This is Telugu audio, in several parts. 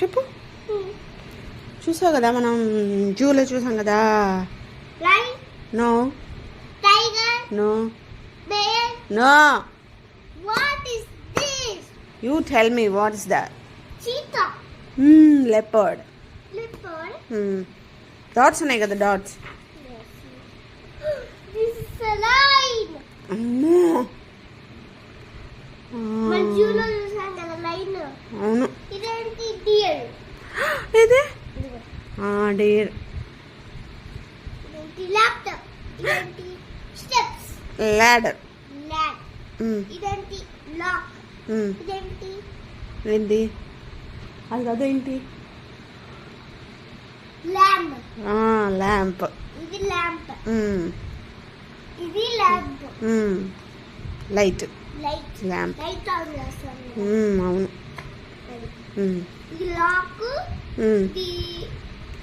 చెప్పు. చూసావు కదా మనం జూలో చూసాం కదా? No. No. No. You tell me what is that? Leopard. Leopard dots ఉన్నాయి కదా dots this is a lion అమ్మో మన జూలో చూసాం కదా లైన్ అవును ఇదేంటి డియర్ ఇది డేర్ ల్యాడర్ ఏంటి అది అదేంటి? ల్యాంప్ ల్యాంప్ ఇది ల్యాంప్ Hmm. ఇది ల్యాంప్ లైట్ లైట్ ల్యాంప్ అవును. Hmm. ఇది లాక్ ఇది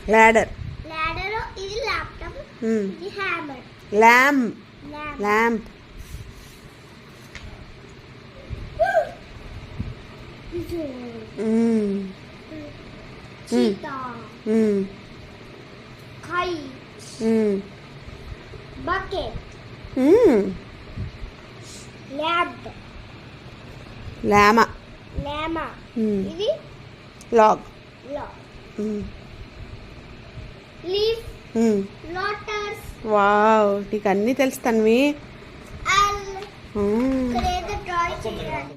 ల్యాడర్ ల్యాడర్ ఇది ల్యాప్టాప్ ఇది హ్యామర్ ల్యాంప్ ల్యాంప్. చీతా. కై. Bucket lab llama llama Hmm. ఇది లీఫ్ లోటస్ వావ్ నీకు అన్నీ తెలుసు తన్వి. అల్. ఇక్కడ ఏదో డ్రాయింగ్ చేయాలి